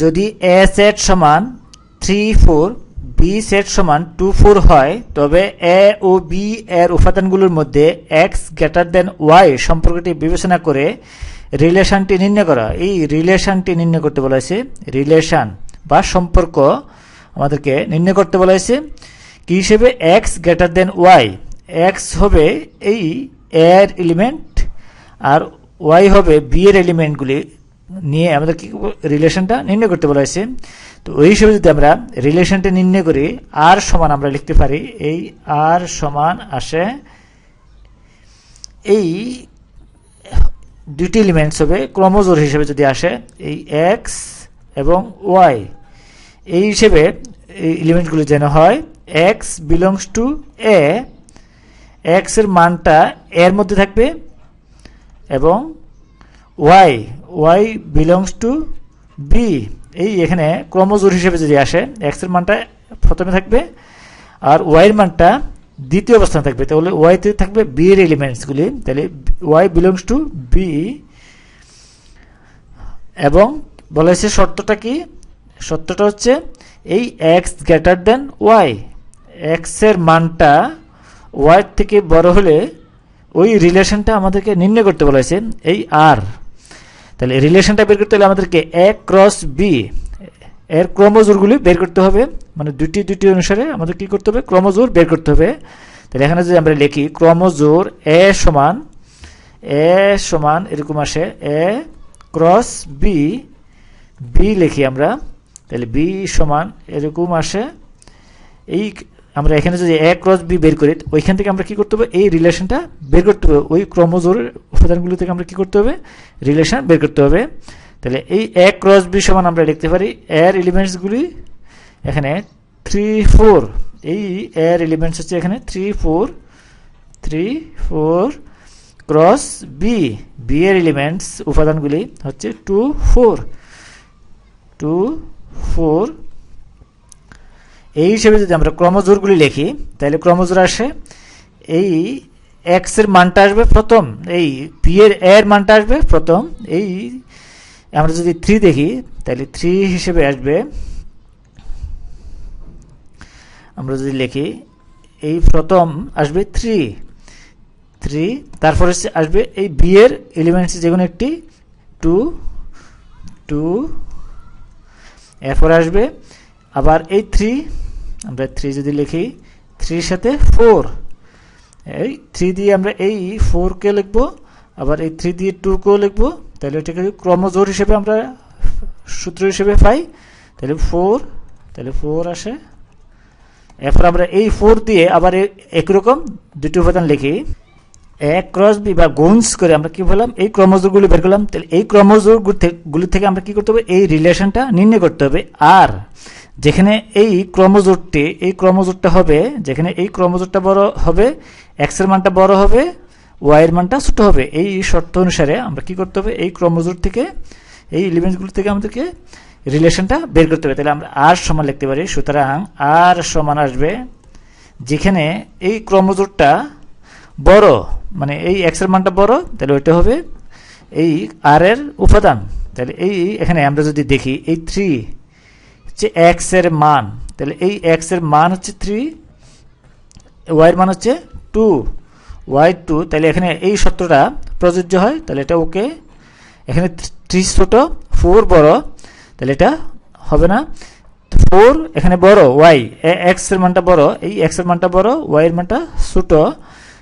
যদি A set সমান three four B set সমান টু ফোর হয়, তবে এ ও বি এর উপাদানগুলোর মধ্যে এক্স গ্রেটার দেন ওয়াই সম্পর্কটি বিবেচনা করে রিলেশনটি নির্ণয় করা। এই রিলেশনটি নির্ণয় করতে বলা হয়েছে রিলেশন বা সম্পর্ক আমাদেরকে নির্ণয় করতে বলা হয়েছে। কি হিসেবে? X greater than Y X হবে এই এর এলিমেন্ট আর ওয়াই হবে বি এর এলিমেন্টগুলি নিয়ে আমাদের কি রিলেশনটা নির্ণয় করতে বলা হয়েছে? তো ওই হিসেবে যদি আমরা রিলেশনটা নির্ণয় করি আর সমান আমরা লিখতে পারি, এই আর সমান আসে এই দুটি এলিমেন্টস হবে ক্রমজোর হিসেবে যদি আসে, এই এক্স এবং ওয়াই এই হিসেবে এই এলিমেন্টগুলো যেন হয় এক্স বিলংস টু এ এক্সের মানটা এর মধ্যে থাকবে এবং Y Y belongs to B এই এখানে ক্রমজোর হিসেবে যদি আসে এক্সের মানটা প্রথমে থাকবে আর ওয়াইয়ের মানটা দ্বিতীয় অবস্থানে থাকবে। তাহলে ওয়াইতে থাকবে বি এর এলিমেন্টসগুলি তাহলে ওয়াই বিলংস টু বি এবং বলা হয়েছে শর্তটা কি? সত্যটা হচ্ছে এই এক্স গ্রেটার দেন ওয়াই এক্সের মানটা ওয়াই থেকে বড় হলে ওই রিলেশনটা আমাদেরকে নির্ণয় করতে বলা হয়েছে এই আর তাহলে রিলেশনটা বের করতে হলে আমাদেরকে এ ক্রস বি এর ক্রমজোরগুলি বের করতে হবে। মানে দুটি দুটি অনুসারে আমাদের কি করতে হবে? ক্রমজোর বের করতে হবে। তাহলে এখানে যদি আমরা লিখি ক্রমজোর এ সমান এ সমান এরকম আসে এ ক্রস বি বি লিখি আমরা। তাহলে বি সমান এরকম আসে। এই আমরা এখানে যদি এ ক্রস বি বের করি, ওইখান থেকে আমরা কি করতে হবে? এই রিলেশনটা বের করতে হবে। ওই ক্রমজোরের উপাদানগুলো থেকে আমরা কি করতে হবে? রিলেশন বের করতে হবে। তাহলে এই এ ক্রস বি সমান আমরা লিখতে পারি। এর এলিমেন্টসগুলি এখানে থ্রি ফোর এই এর এলিমেন্টস হচ্ছে এখানে three four three four cross B B এর এলিমেন্টস উপাদানগুলি হচ্ছে টু ফোর টু ফোর এই হিসেবে যদি আমরা ক্রমজোরগুলি লিখি, তাহলে ক্রমজোর আসে। এই এক্সের মানটা আসবে প্রথম, এই পি এর এর মানটা আসবে প্রথম, এই আমরা যদি থ্রি দেখি, তাহলে থ্রি হিসেবে আসবে, আমরা যদি লিখি, এই প্রথম আসবে থ্রি থ্রি তারপরে আসবে এই বি এর এলিমেন্টস যে কোনো একটি টু টু এরপরে আসবে আবার এই থ্রি আমরা থ্রি যদি লিখি থ্রির সাথে ফোর এই থ্রি দিয়ে আমরা এই ফোরকে লিখব, আবার এই থ্রি দিয়ে টুকেও লিখব। তাহলে এটাকে ক্রমজোর হিসেবে আমরা সূত্র হিসেবে পাই। তাহলে ফোর তাহলে ফোর আসে। এরপর আমরা এই ফোর দিয়ে আবার একই রকম দুটি উপাদান লিখি। এক ক্রস বি বা গুণস করে আমরা কি বললাম এই ক্রমজোরগুলি বের করলাম। তাহলে এই ক্রমজোরগুলি থেকে আমরা কি করতে হবে? এই রিলেশনটা নির্ণয় করতে হবে। আর যেখানে এই ক্রমজোরটি এই ক্রমজোরটা হবে, যেখানে এই ক্রমজোরটা বড় হবে এক্সের মানটা বড় হবে ওয়াই এর মানটা ছোট হবে। এই শর্ত অনুসারে আমরা কি করতে হবে? এই ক্রমজোর থেকে, এই এলিমেন্টসগুলো থেকে আমাদেরকে রিলেশনটা বের করতে হবে। তাহলে আমরা আর সমান লিখতে পারি। সুতরাং আর সমান আসবে যেখানে এই ক্রমজোরটা বড় মানে এই এক্সের মানটা বড়, তাহলে ওইটা হবে এই আর এর উপাদান। তাহলে এই এখানে আমরা যদি দেখি, এই থ্রি হচ্ছে এক্সের মান। তাহলে এই এক্সের মান হচ্ছে থ্রি ওয়াই এর মান হচ্ছে টু ওয়াই টু তাহলে এখানে এই সত্যটা প্রযোজ্য হয় তাহলে এটা ওকে, এখানে থ্রি ছোট ফোর বড় তাহলে এটা হবে না। ফোর এখানে বড় ওয়াই এক্সের মানটা বড়, এই এক্সের মানটা বড় ওয়াই এর মানটা ছোট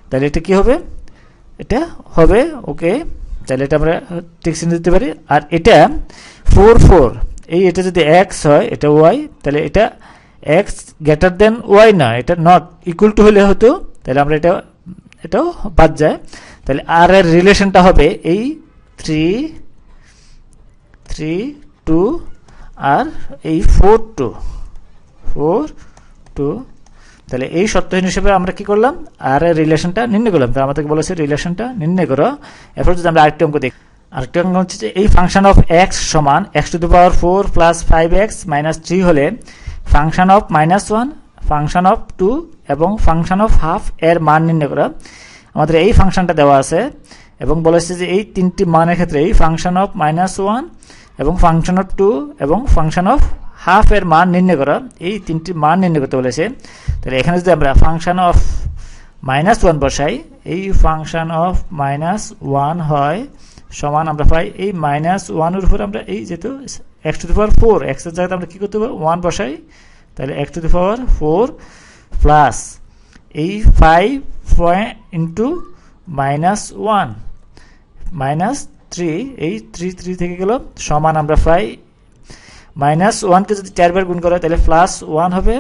তাহলে এটা কি হবে? এটা হবে, ওকে তাহলে এটা আমরা চিহ্ন দিতে পারি। আর এটা ফোর ফোর এই এটা যদি এক্স হয়, এটা ওয়াই তাহলে এটা এক্স গ্রেটার দেন ওয়াই না, এটা নট ইকুয়াল টু হলে হতো তাহলে আমরা এটা, এটাও বাদ যায়। তাহলে আর এর রিলেশনটা হবে এই থ্রি থ্রি টু আর এই ফোর টু ফোর টু তাহলে এই সত্যহীন হিসেবে আমরা কি করলাম? আর এর রিলেশনটা নির্ণয় করলাম। তাহলে আমাদেরকে বলেছে রিলেশনটা নির্ণয় করো। এরপর যদি আমরা আরেকটি অঙ্ক দেখি, আরেকটি অঙ্ক হচ্ছে যে এই ফাংশন অফ এক্স সমান X to the power four plus five X minus three হলে function of minus one function of two এবং ফাংশন অফ হাফ এর মান নির্ণয় করা। আমাদের এই ফাংশনটা দেওয়া আছে এবং বলেছে যে এই তিনটি মানের ক্ষেত্রে এই ফাংশন অফ মাইনাস ওয়ান এবং ফাংশন অফ টু এবং ফাংশন অফ হাফ এর মান নির্ণয় করা। এই তিনটি মান নির্ণয় করতে বলেছে। তাহলে এখানে যদি আমরা ফাংশন অফ মাইনাস ওয়ান বসাই, এই ফাংশন অফ মাইনাস ওয়ান হয়, সমান আমরা পাই এই মাইনাস ওয়ানের উপর আমরা এই যেহেতু X to the power four এক্সের জায়গাতে আমরা কী করতে পারব? ওয়ান বসাই। তাহলে X to the power four plus এই five point into minus one, minus three, এই থ্রি থ্রি থেকে গেল সমান আমরা পাই। মাইনাস ওয়ানকে যদি চারবার গুণ করা তাহলে প্লাস ওয়ান হবে।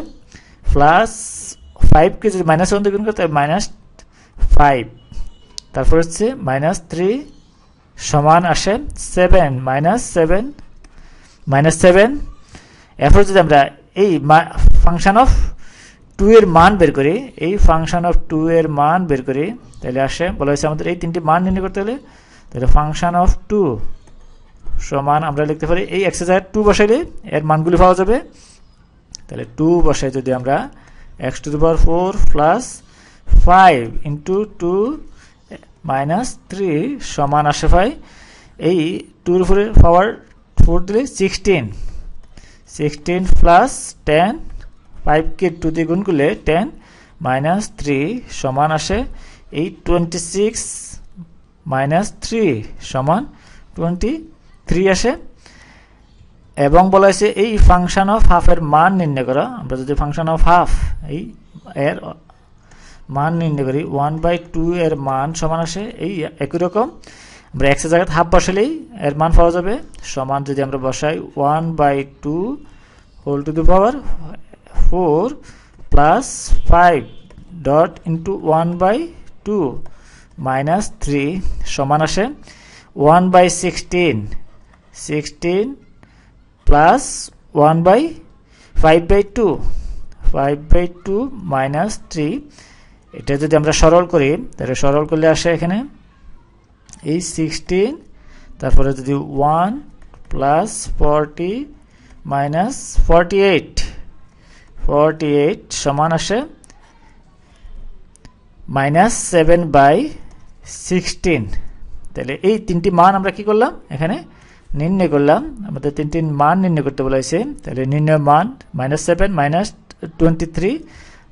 প্লাস ফাইভকে যদি মাইনাস ওয়ান গুণ করে তাহলে মাইনাস ফাইভ। তারপর হচ্ছে মাইনাস থ্রি সমান আসে seven, minus seven minus seven. এরপর যদি আমরা এই ফাংশন অফ টু এর মান বের করি, এই ফাংশন অফ টু এর মান বের করি, তাহলে আসে, বলা হয়েছে আমাদের এই তিনটি মান নির্ণয় করতে হলে, তাহলে ফাংশন অফ টু সমান আমরা লিখতে পারি, এই এক্সারসাইজ টু বসাইলে এর মানগুলি পাওয়া যাবে। তাহলে টু বসাই যদি আমরা X to the power four plus five into two minus three সমান আসে পাই এই টুর উপরে পাওয়ার ফোর দিলে সিক্সটিন সিক্সটিন প্লাস টেন ফাইভকে টু দিয়ে গুণ করলে টেন মাইনাস থ্রি সমান আসে এই টোয়েন্টি সিক্স মাইনাস থ্রি সমান টোয়েন্টি থ্রি আসে। এবং বলা হয়েছে এই ফাংশন অফ হাফের মান নির্ণয় করা। আমরা যদি ফাংশন অফ হাফ এই এর মান নির্ণয় করি ওয়ান বাই টু এর মান সমান আসে। এই একই রকম। আমরা এক্সের জায়গায় হাফ বসালেই এর মান পাওয়া যাবে। সমান যদি আমরা বসাই one by two whole to the power four plus five dot into one by two minus three সমান আসে one by sixteen sixteen plus one by five by two five by two minus three এটা যদি আমরা সরল করি, তাহলে সরল করলে আসে এখানে এই সিক্সটিন তারপরে যদি one plus forty minus forty eight forty eight সমান আসে মাইনাস সেভেন বাই সিক্সটিন তাহলে এই তিনটি মান আমরা কি করলাম? এখানে নির্ণয় করলাম। আমাদের তিনটি মান নির্ণয় করতে বলা হয়েছে। তাহলে নির্ণয় মান minus seven minus twenty three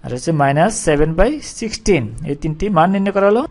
আর হচ্ছে মাইনাস সেভেন বাই সিক্সটিন এই তিনটি মান নির্ণয় করা হলো।